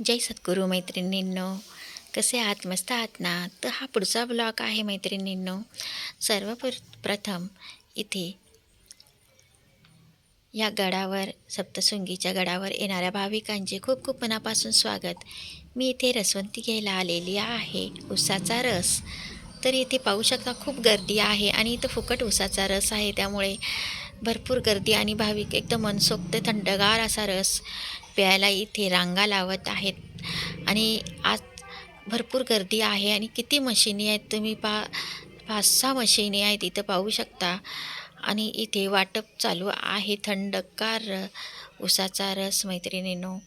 जय सद्गुरू मैत्रिणींनो कसे आहात? मस्त आहात ना? तर हा पुढचा ब्लॉग आहे मैत्रिणींनो. सर्वप्र प्रथम इथे या गडावर सप्तशृंगीच्या गडावर येणाऱ्या भाविकांचे खूप खूप मनापासून स्वागत. मी इथे रसवंती घ्यायला आलेली आहे. उसाचा रस. तर इथे पाहू शकता खूप गर्दी आहे आणि इथं फुकट उसाचा रस आहे. त्यामुळे भरपूर गर्दी आणि भाविक एकदम मनसोक्त थंडगार असा रस प्यायला इथे रांगा लावत आहेत. आणि आज भरपूर गर्दी आहे आणि किती मशिनी आहेत तुम्ही पा पाच सहा मशिनी आहेत इथं पाहू शकता. आणि इथे वाटप चालू आहे थंडगार उसाचा रस मैत्रिणीनो.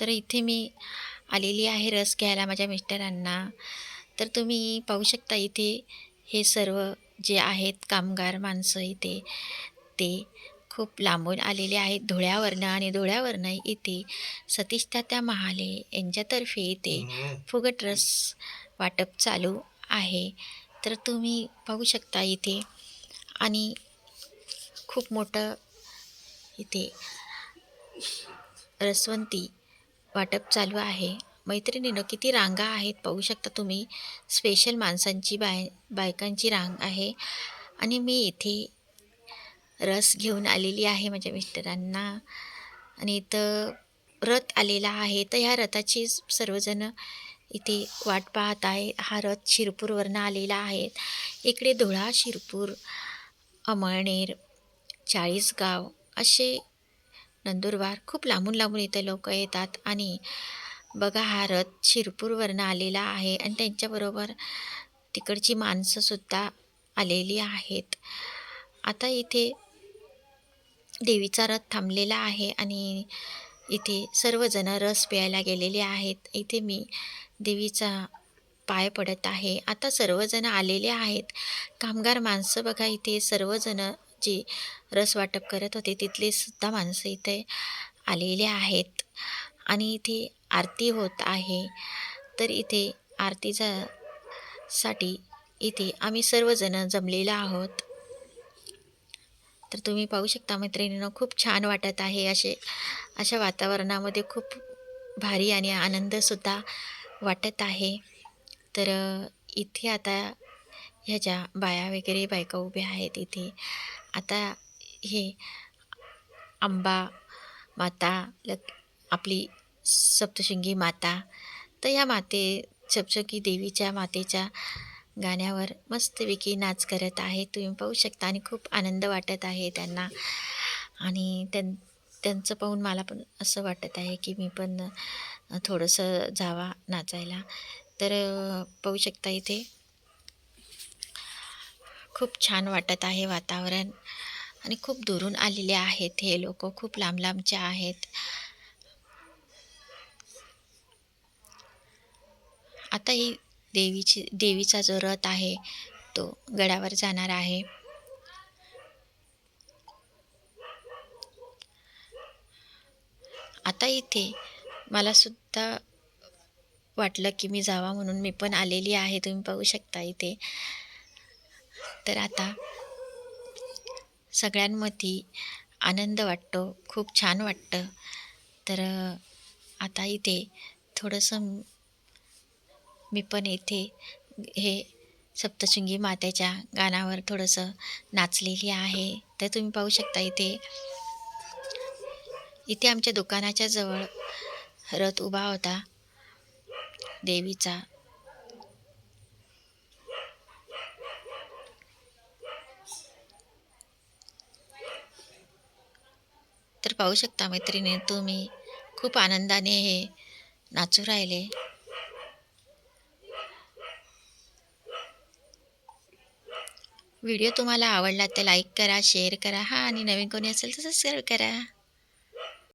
तर इथे मी आलेली आहे रस घ्यायला माझ्या मिस्टरांना. तर तुम्ही पाहू शकता इथे हे सर्व जे आहेत कामगार माणसं इथे. ते खूप लांबून आलेले आहेत. धुळ्यावरनं आणि धुळ्यावरनं इथे सतीश तात्या महाले यांच्यातर्फे इथे फुगट रस वाटप चालू आहे. तर तुम्ही पाहू शकता इथे. आणि खूप मोठं इथे रसवंती वाटप चालू आहे. मैत्रिणीनं किती रांगा आहेत पाहू शकता तुम्ही. स्पेशल माणसांची बाय बायकांची रांग आहे. आणि मी इथे रस घेऊन आलेली आहे माझ्या मिस्टरांना. आणि इथं रथ आलेला आहे. तर ह्या रथाची सर्वजण इथे वाट पाहत आहे. हा रथ शिरपूरवरनं आलेला आहे. इकडे धुळा शिरपूर अमळनेर चाळीसगाव असे नंदुरबार खूप लांबून लांबून इथे लोक येतात. आणि बघा हा रथ शिरपूरवरनं आलेला आहे. आणि त्यांच्याबरोबर तिकडची माणसंसुद्धा आलेली आहेत. आता इथे देवीचा रथ थांबलेला आहे आणि इथे सर्वजण रस प्यायला गेलेले आहेत. इथे मी देवीचा पाय पडत आहे. आता सर्वजण आलेले आहेत. कामगार माणसं बघा इथे सर्वजण जे रस वाटप करत होते तिथले सुद्धा माणसं इथे आलेले आहेत. आणि इथे आरती होत आहे. तर इथे आरतीचा साठी इथे आम्ही सर्वजण जमलेलो आहोत. तर तुम्ही पाहू शकता मैत्रिणीनं खूप छान वाटत आहे असे अशा वातावरणामध्ये खूप भारी आणि आनंदसुद्धा वाटत आहे. तर इथे आता ह्याच्या बाया वगैरे बायका उभ्या आहेत इथे आता हे आंबा माता लक आपली सप्तशृंगी माता तर या माते सप्तशृंगी देवीच्या मातेच्या गाण्यावर मस्तपैकी नाच करत आहे. तुम्ही पाहू शकता आणि खूप आनंद वाटत आहे त्यांना. आणि त्यां त्यांचं पाहून मला पण असं वाटत आहे की मी पण थोडंसं जावा नाचायला. तर पाहू शकता इथे खूप छान वाटत आहे वातावरण. आणि खूप दुरून आलेले आहेत हे लोक. खूप लांब लांबचे आहेत. आता ही देवीची देवीचा जो रथ आहे तो गडावर जाणार आहे. आता इथे मला सुद्धा वाटलं की मी जावा म्हणून मी पण आलेली आहे. तुम्ही पाहू शकता इथे. तर आता सगळ्यांमध्ये आनंद वाटतो खूप छान वाटतं. तर आता इथे थोडंसं मी पण इथे हे सप्तशृंगी मातेच्या गाण्यावर थोडंसं नाचलेली आहे. तर तुम्ही पाहू शकता इथे इथे आमच्या दुकानाच्या जवळ रथ उभा होता. देवीचा. तर पाहू शकता मैत्रिणी तुम्ही खूप आनंदाने हे नाचू राहिले. व्हिडिओ तुम्हाला आवडला तर लाईक करा शेअर करा. हा आणि नवीन कोणी असेल तर सबस्क्राईब करा.